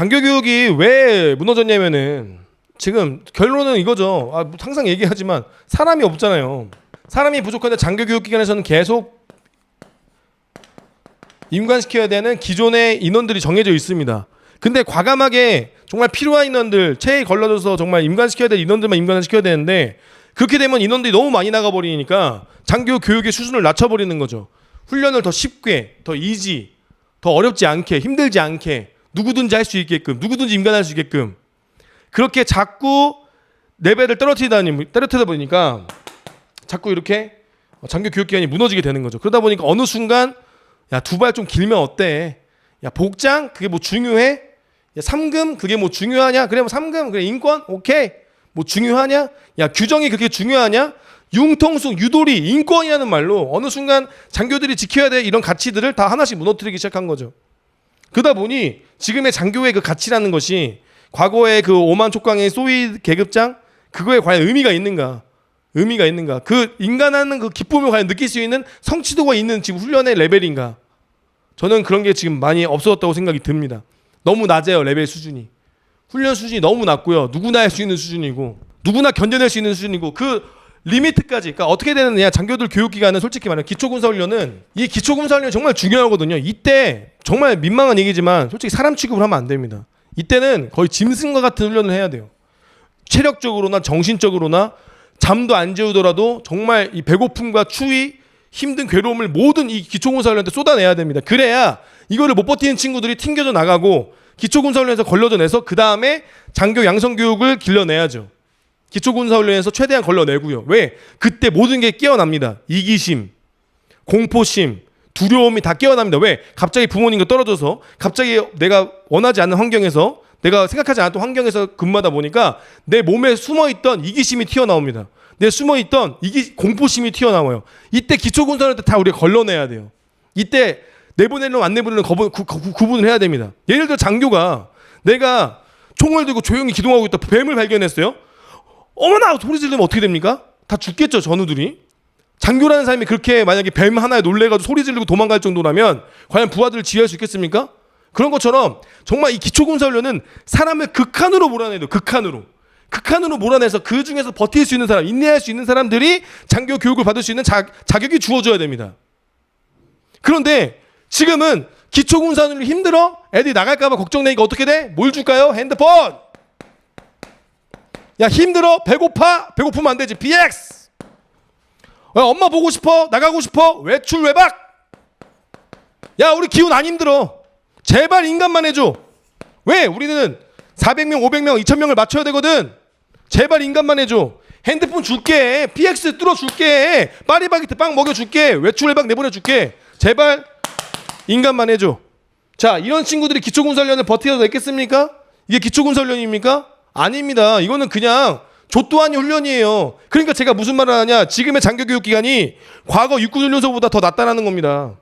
장교 교육이 왜 무너졌냐면은 지금 결론은 이거죠. 아, 뭐 항상 얘기하지만 사람이 없잖아요. 사람이 부족한데 장교 교육 기관에서는 계속 임관시켜야 되는 기존의 인원들이 정해져 있습니다. 근데 과감하게 정말 필요한 인원들 체에 걸러져서 정말 임관시켜야 될 인원들만 임관시켜야 되는데 그렇게 되면 인원들이 너무 많이 나가 버리니까 장교 교육의 수준을 낮춰 버리는 거죠. 훈련을 더 쉽게, 더 이지, 더 어렵지 않게, 힘들지 않게 누구든지 할 수 있게끔, 누구든지 임관할 수 있게끔 그렇게 자꾸 레벨을 떨어뜨리다 떨어뜨리다 보니까 자꾸 이렇게 장교 교육 기관이 무너지게 되는 거죠. 그러다 보니까 어느 순간 야 두 발 좀 길면 어때? 야 복장 그게 뭐 중요해? 야 삼금 그게 뭐 중요하냐? 그래 뭐 삼금 그래 인권 오케이 뭐 중요하냐? 야 규정이 그렇게 중요하냐? 융통성 유도리 인권이라는 말로 어느 순간 장교들이 지켜야 될 이런 가치들을 다 하나씩 무너뜨리기 시작한 거죠. 그러다 보니 지금의 장교의 그 가치라는 것이 과거의 그 오만 촉광의 소위 계급장 그거에 과연 의미가 있는가? 의미가 있는가? 그 인간하는 그 기쁨을 과연 느낄 수 있는 성취도가 있는 지금 훈련의 레벨인가? 저는 그런 게 지금 많이 없어졌다고 생각이 듭니다. 너무 낮아요 레벨 수준이. 훈련 수준이 너무 낮고요. 누구나 할 수 있는 수준이고 누구나 견뎌낼 수 있는 수준이고 그 리미트까지 그러니까 어떻게 되느냐 장교들 교육 기간은 솔직히 말하면 기초군사 훈련은 이 기초군사 훈련이 정말 중요하거든요. 이때 정말 민망한 얘기지만 솔직히 사람 취급을 하면 안 됩니다. 이때는 거의 짐승과 같은 훈련을 해야 돼요. 체력적으로나 정신적으로나 잠도 안 재우더라도 정말 이 배고픔과 추위, 힘든 괴로움을 모든 이 기초군사훈련한테 쏟아내야 됩니다. 그래야 이거를 못 버티는 친구들이 튕겨져 나가고 기초군사훈련에서 걸러져 내서 그 다음에 장교 양성교육을 길러내야죠. 기초군사훈련에서 최대한 걸러내고요. 왜? 그때 모든 게 깨어납니다. 이기심, 공포심, 두려움이 다 깨어납니다. 왜? 갑자기 부모님과 떨어져서 갑자기 내가 원하지 않는 환경에서 내가 생각하지 않았던 환경에서 근무하다 보니까 내 몸에 숨어있던 이기심이 튀어나옵니다. 내 숨어있던 이기 공포심이 튀어나와요. 이때 기초군사할 때다 우리가 걸러내야 돼요. 이때 내보내는 안 내보내는 거부, 구, 구, 구분을 해야 됩니다. 예를 들어 장교가 내가 총을 들고 조용히 기동하고 있다 뱀을 발견했어요. 어머나 소리 지르면 어떻게 됩니까? 다 죽겠죠 전우들이. 장교라는 사람이 그렇게 만약에 뱀 하나에 놀래가지고 소리 지르고 도망갈 정도라면 과연 부하들을 지휘할 수 있겠습니까? 그런 것처럼 정말 이 기초군사훈련은 사람을 극한으로 몰아내요. 극한으로. 극한으로 몰아내서 그 중에서 버틸 수 있는 사람, 인내할 수 있는 사람들이 장교 교육을 받을 수 있는 자, 자격이 주어져야 됩니다. 그런데 지금은 기초군사훈련이 힘들어? 애들이 나갈까봐 걱정되니까 어떻게 돼? 뭘 줄까요? 핸드폰! 야 힘들어? 배고파? 배고프면 안 되지. BX! 야, 엄마 보고 싶어? 나가고 싶어? 외출 외박! 야 우리 기운 안 힘들어. 제발 인간만 해줘. 왜? 우리는 400명, 500명, 2000명을 맞춰야 되거든. 제발 인간만 해줘. 핸드폰 줄게. PX 뚫어 줄게. 파리바게트 빵 먹여 줄게. 외출 외박 내보내 줄게. 제발 인간만 해줘. 자, 이런 친구들이 기초군사훈련을 버티어도 있겠습니까? 이게 기초군사훈련입니까? 아닙니다. 이거는 그냥 좆도 아닌 훈련이에요. 그러니까 제가 무슨 말을 하냐. 지금의 장교 교육 기간이 과거 육군 훈련소보다 더 낫다라는 겁니다.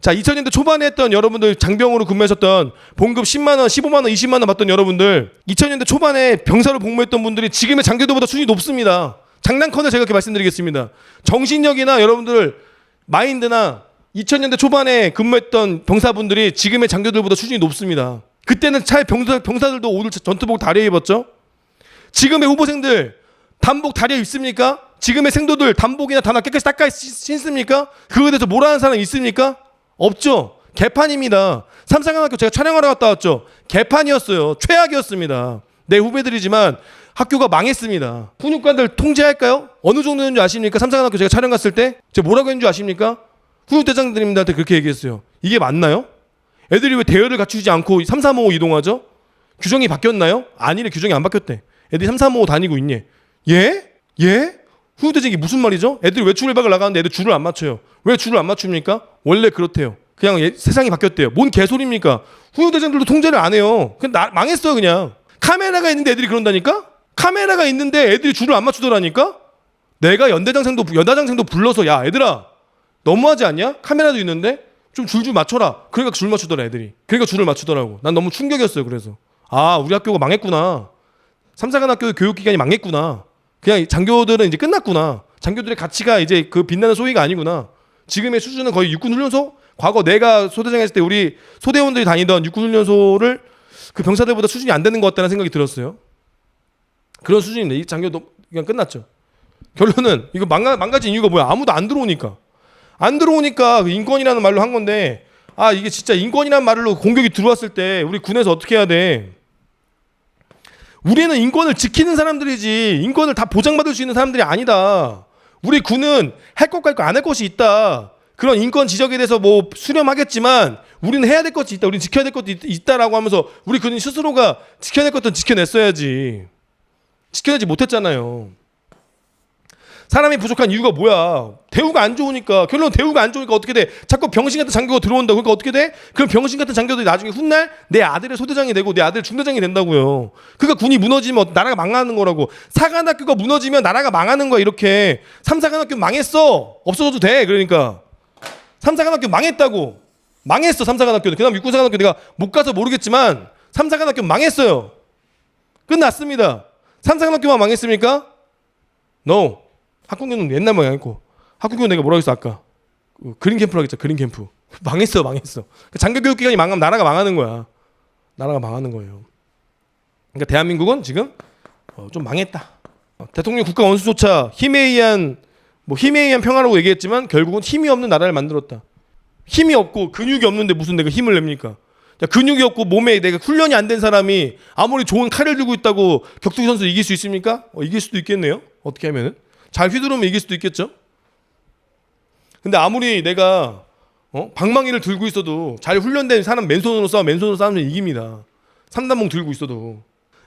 자, 2000년대 초반에 했던 여러분들 장병으로 근무하셨던 봉급 10만 원, 15만 원, 20만 원 받던 여러분들 2000년대 초반에 병사로 복무했던 분들이 지금의 장교들보다 수준이 높습니다. 장난컨대 제가 이렇게 말씀드리겠습니다. 정신력이나 여러분들 마인드나 2000년대 초반에 근무했던 병사분들이 지금의 장교들보다 수준이 높습니다. 그때는 차에 병사, 병사들도 오늘 전투복 다려 입었죠. 지금의 후보생들 단복 다려 입습니까? 지금의 생도들 단복이나 단화 깨끗이 닦아 신- 신습니까? 그거에 대해서 뭐라는 사람 있습니까? 없죠. 개판입니다. 삼성학교 제가 촬영하러 갔다 왔죠. 개판이었어요. 최악이었습니다. 내 후배들이지만 학교가 망했습니다. 훈육관들 통제할까요? 어느 정도였는지 아십니까? 삼성학교 제가 촬영 갔을 때 제가 뭐라고 했는지 아십니까? 훈육대장님들한테 그렇게 얘기했어요. 이게 맞나요? 애들이 왜 대열을 갖추지 않고 3355 이동하죠? 규정이 바뀌었나요? 아니래 규정이 안 바뀌었대. 애들이 3355 다니고 있니? 예? 예? 훈육대장이 무슨 말이죠? 애들이 외출 외박을 나가는데 애들 줄을 안 맞춰요. 왜 줄을 안 맞춥니까? 원래 그렇대요. 그냥 예- 세상이 바뀌었대요. 뭔 개소리입니까? 훈육대장들도 통제를 안 해요. 그냥 나, 망했어요 그냥. 카메라가 있는데 애들이 그런다니까? 카메라가 있는데 애들이 줄을 안 맞추더라니까? 내가 연대장생도 연다장생도 불러서 야 얘들아 너무하지 않냐? 카메라도 있는데 좀줄좀 맞춰라. 그러니까 줄 맞추더라 애들이. 그러니까 줄을 맞추더라고. 난 너무 충격이었어요. 그래서 아 우리 학교가 망했구나. 삼사관 학교 교육 기간이 망했구나. 그냥 장교들은 이제 끝났구나. 장교들의 가치가 이제 그 빛나는 소위가 아니구나. 지금의 수준은 거의 육군 훈련소. 과거 내가 소대장 했을 때 우리 소대원들이 다니던 육군 훈련소를 그 병사들보다 수준이 안 되는 것 같다는 생각이 들었어요. 그런 수준인데 이 장교도 그냥 끝났죠. 결론은 이거 망가, 망가진 이유가 뭐야? 아무도 안 들어오니까. 안 들어오니까 그 인권이라는 말로 한 건데 아 이게 진짜 인권이라는 말로 공격이 들어왔을 때 우리 군에서 어떻게 해야 돼? 우리는 인권을 지키는 사람들이지 인권을 다 보장받을 수 있는 사람들이 아니다. 우리 군은 할 것과 있고 안 할 것이 있다. 그런 인권 지적에 대해서 뭐 수렴하겠지만 우리는 해야 될 것이 있다. 우리는 지켜야 될 것도 있, 있다라고 하면서 우리 군인 스스로가 지켜야 될 것도 지켜냈어야지. 지켜내지 못했잖아요. 사람이 부족한 이유가 뭐야? 대우가 안 좋으니까 결론 대우가 안 좋으니까 어떻게 돼? 자꾸 병신 같은 장교가 들어온다. 그러니까 어떻게 돼? 그럼 병신 같은 장교들이 나중에 훗날 내 아들의 소대장이 되고 내 아들 중대장이 된다고요. 그러니까 군이 무너지면 나라가 망하는 거라고. 사관학교가 무너지면 나라가 망하는 거야 이렇게. 삼사관학교 망했어. 없어져도 돼. 그러니까 삼사관학교 망했다고. 망했어 삼사관학교는. 그다음 육군사관학교 내가 못 가서 모르겠지만 삼사관학교 망했어요. 끝났습니다. 삼사관학교만 망했습니까? No. 학군교는 옛날 모양이고 학군교 내가 뭐라고 했어 아까? 그 그린 캠프라고 했죠 그린 캠프. 망했어 망했어. 그 장교 교육 기관이 망하면 나라가 망하는 거야. 나라가 망하는 거예요. 그러니까 대한민국은 지금 어, 좀 망했다. 어, 대통령 국가 원수조차 힘에 의한 뭐 힘에 의한 평화라고 얘기했지만 결국은 힘이 없는 나라를 만들었다. 힘이 없고 근육이 없는데 무슨 내가 힘을 냅니까? 자, 근육이 없고 몸에 내가 훈련이 안 된 사람이 아무리 좋은 칼을 들고 있다고 격투기 선수 이길 수 있습니까? 어, 이길 수도 있겠네요. 어떻게 하면은 잘 휘두르면 이길 수도 있겠죠. 근데 아무리 내가 어? 방망이를 들고 있어도 잘 훈련된 사람 맨손으로 싸워 맨손으로 싸우면 이깁니다. 삼단봉 들고 있어도.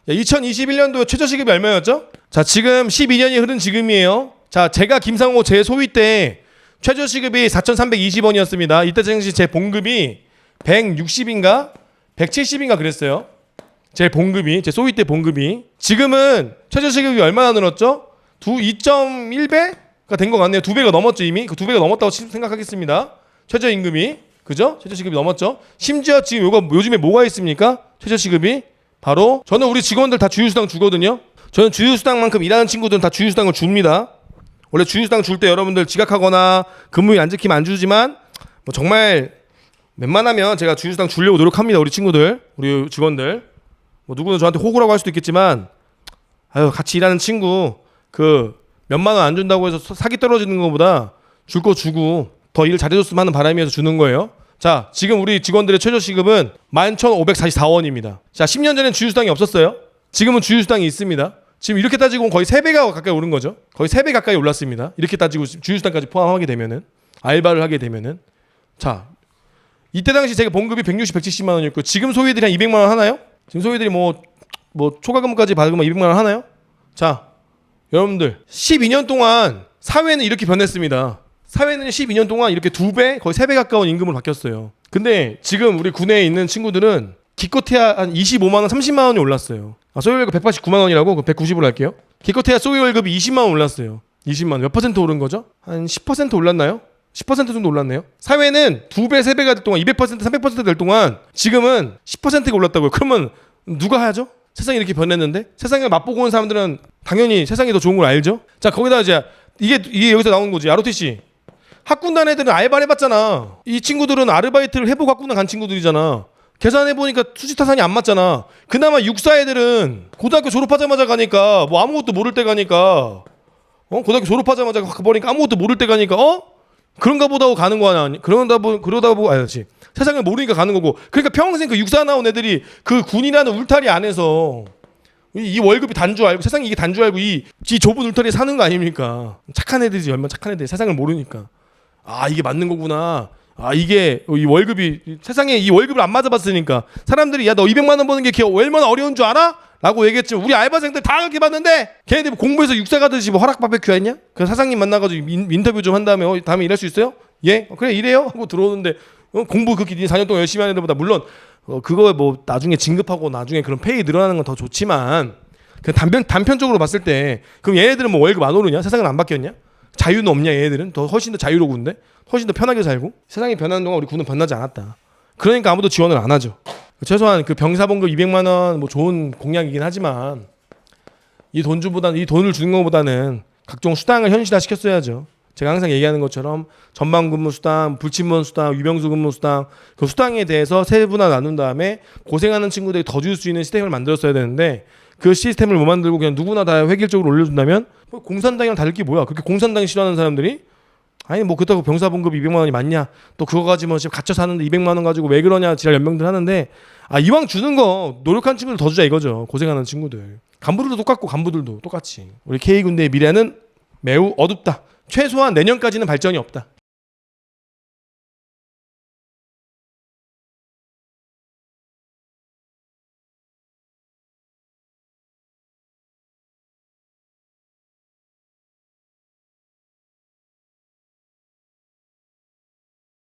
2021년도 최저시급이 얼마였죠? 자 지금 12년이 흐른 지금이에요. 자 제가 김상호 제 소위 때 최저시급이 4,320원이었습니다. 이때 당시 제 봉급이 160인가 170인가 그랬어요. 제 봉급이 제 소위 때 봉급이 지금은 최저시급이 얼마나 늘었죠? 두 2.1배가 된 것 같네요. 두 배가 넘었죠 이미. 그 두 배가 넘었다고 시- 생각하겠습니다. 최저임금이 그죠? 최저시급이 넘었죠. 심지어 지금 요거 요즘에 뭐가 있습니까? 최저시급이 바로 저는 우리 직원들 다 주휴수당 주거든요. 저는 주휴수당만큼 일하는 친구들은 다 주휴수당을 줍니다. 원래 주휴수당 줄 때 여러분들 지각하거나 근무일 안 지키면 안 주지만 뭐 정말 웬만하면 제가 주휴수당 주려고 노력합니다. 우리 친구들, 우리 직원들. 뭐 누구는 저한테 호구라고 할 수도 있겠지만 아유 같이 일하는 친구 그 몇만 원 안 준다고 해서 사- 사기 떨어지는 것보다 줄 거 주고 더일 잘해줬으면 하는 바람이어서 주는 거예요. 자 지금 우리 직원들의 최저 시급은 11,544원입니다. 자 10년 전엔 주휴수당이 없었어요. 지금은 주휴수당이 있습니다. 지금 이렇게 따지고 거의 3배가 가까이 오른 거죠. 거의 3배 가까이 올랐습니다. 이렇게 따지고 주휴수당까지 포함하게 되면은 알바를 하게 되면은 자 이때 당시 제가 봉급이 160, 170만 원이었고 지금 소위들이 한 200만 원 하나요? 지금 소위들이 뭐뭐 초과금까지 받으면 200만 원 하나요? 자, 여러분들 12년 동안 사회는 이렇게 변했습니다. 사회는 12년 동안 이렇게 두 배, 거의 세 배 가까운 임금으로 바뀌었어요. 근데 지금 우리 군에 있는 친구들은 기껏해야 한 25만 원, 30만 원이 올랐어요. 아, 소위 월급 189만 원이라고 그 190으로 할게요. 기껏해야 소위 월급이 20만 원 올랐어요. 20만 원. 몇 퍼센트 오른 거죠? 한 10% 올랐나요? 10% 정도 올랐네요. 사회는 두 배, 세 배가 될 동안 200%, 300%될 동안 지금은 10%가 올랐다고요. 그러면 누가 하죠? 세상이 이렇게 변했는데 세상을 맛보고 온 사람들은 당연히 세상이 더 좋은 걸 알죠. 자 거기다 이제 이게 이게 여기서 나오는 거지. ROTC 학군단 애들은 알바를 해봤잖아. 이 친구들은 아르바이트를 해보고 학군단 간 친구들이잖아. 계산해 보니까 수지타산이 안 맞잖아. 그나마 육사 애들은 고등학교 졸업하자마자 가니까 뭐 아무것도 모를 때 가니까 어 고등학교 졸업하자마자 가버리니까 아무것도 모를 때 가니까 어 그런가 보다 하고 가는 거 아니야? 그러다 보 그러다 보고 아니지. 세상을 모르니까 가는 거고. 그러니까 평생 그 육사 나온 애들이 그 군이라는 울타리 안에서 이, 이 월급이 단줄 알고 세상이 이게 단줄 알고 이, 이 좁은 울타리에 사는 거 아닙니까? 착한 애들이지 얼마나 착한 애들 세상을 모르니까 아 이게 맞는 거구나. 아 이게 이 월급이 이 세상에 이 월급을 안 맞아봤으니까 사람들이 야 너 200만 원 버는 게 걔 얼마나 어려운 줄 알아? 라고 얘기했지만 우리 알바생들 다 그렇게 봤는데 걔네들 뭐 공부해서 육사 가듯이 뭐 허락 바베큐 했냐? 그 사장님 만나가지고 인, 인터뷰 좀 한 다음에 어, 다음에 일할 수 있어요? 예? 어, 그래 일해요? 하고 들어오는데 어, 공부 그렇게 4년 동안 열심히 하는 애들보다 물론 어, 그거에 뭐 나중에 진급하고 나중에 그런 페이 늘어나는 건 더 좋지만 그 단편 단편적으로 봤을 때 그럼 얘네들은 뭐 월급 안 오르냐? 세상은 안 바뀌었냐? 자유는 없냐 얘네들은 더 훨씬 더 자유로운데 훨씬 더 편하게 살고 세상이 변하는 동안 우리 군은 변하지 않았다. 그러니까 아무도 지원을 안 하죠. 최소한 그 병사봉급 200만 원 뭐 좋은 공약이긴 하지만 이 돈 주보다는 이 돈을 주는 것보다는 각종 수당을 현실화 시켰어야죠. 제가 항상 얘기하는 것처럼 전방 근무 수당, 불침번 수당, 위병수 근무 수당 그 수당에 대해서 세분화 나눈 다음에 고생하는 친구들이 더 줄 수 있는 시스템을 만들었어야 되는데 그 시스템을 못 만들고 그냥 누구나 다 획일적으로 올려준다면 뭐 공산당이랑 다를 게 뭐야? 그렇게 공산당 싫어하는 사람들이 아니 뭐 그렇다고 병사 봉급 200만 원이 맞냐? 또 그거 가지고 지금 갇혀 사는데 200만 원 가지고 왜 그러냐? 지랄 연명들 하는데 아 이왕 주는 거 노력한 친구들 더 주자 이거죠. 고생하는 친구들. 간부들도 똑같고 간부들도 똑같이. 우리 K 군대의 미래는 매우 어둡다. 최소한 내년까지는 발전이 없다.